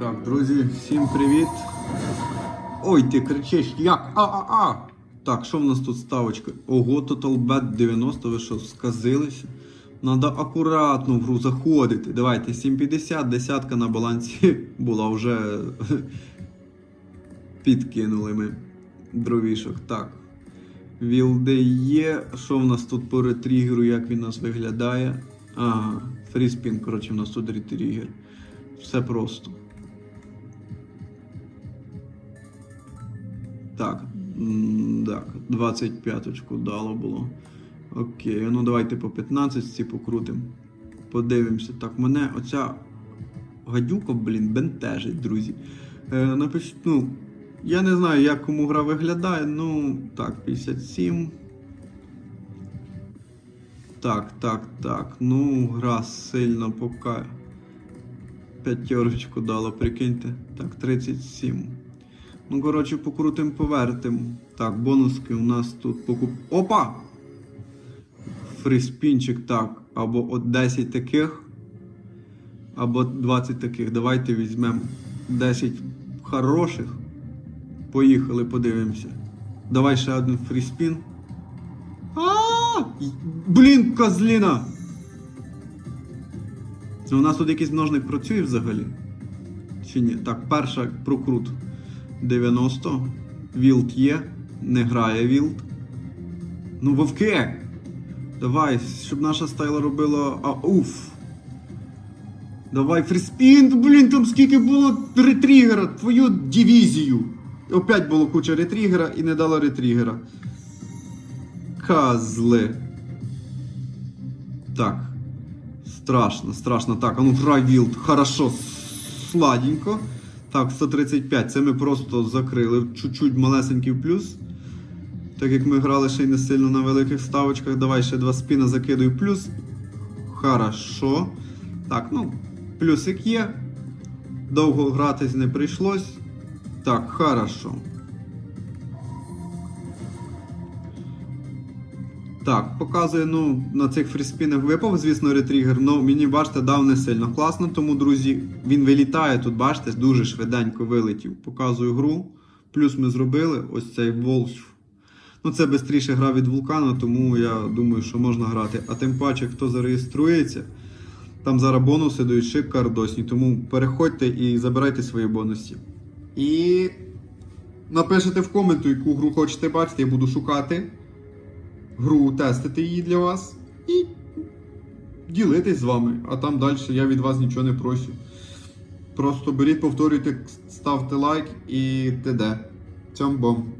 Так, друзі, всім привіт. Ой, ти кричиш, як? А-а-а! Так, що в нас тут ставочка? Ого, Total Bet 90, ви що, сказилися? Надо акуратно в гру заходити. Давайте, 7,50, десятка на балансі була вже підкинули ми дровішок. Так. Вілде є. Що в нас тут по ретригеру, як він у нас виглядає? Ага, фріспін, коротше, в нас тут ретригер. Все просто. Так, так, 25-очку дало було. Окей, ну давайте по 15 ці покрутимо. Подивимося. Так, мене оця гадюка, блін, бентежить, друзі. Е, напиш... ну, я не знаю, як кому гра виглядає. Ну, так, 57. Так, так, так. Ну, гра сильно поки. П'ятерочку дала, прикиньте. Так, 37. Ну, коротше, покрутим, повертим. Так, бонуски у нас тут покуп. Опа! Фриспінчик, так. Або от 10 таких, або 20 таких. Давайте візьмемо 10 хороших. Поїхали, подивимося. Давай ще один фріспін. А! Блін, козліна! Це у нас тут якийсь множник працює взагалі? Чи ні? Так, перша прокрут 90. Вілд є. Не грає вілд. Ну, вовки! Давай, щоб наша стайла робила. А, уф! Давай, фріспін, блін, там скільки було ретригера, твою дивізію. Опять було куча ретригера і не дало ретригера. Козли. Так. Страшно, страшно. Так, а ну грай вілд. Хорошо, сладенько. Так, 135. Це ми просто закрили. Чуть-чуть малесенький плюс. Так як ми грали ще й не сильно на великих ставочках. Давай ще два спіна закидую плюс. Хорошо. Так, ну, плюсик є. Довго гратись не прийшлось. Так, хорошо. Так, показує, ну, на цих фріспінах випав, звісно, ретригер, але мені, бачите, дав не сильно класно, тому, друзі, він вилітає тут, бачите, дуже швиденько вилетів. Показую гру. Плюс ми зробили ось цей Волф. Ну, це швидше гра від вулкану, тому я думаю, що можна грати. А тим паче, хто зареєструється, там зараз бонуси дають шикардосні, тому переходьте і забирайте свої бонуси. І напишете в коменту, яку гру хочете бачити, я буду шукати гру, тестити її для вас і ділитись з вами. А там далі я від вас нічого не прошу. Просто беріть, повторюйте, ставте лайк і т.д. Цьом бом.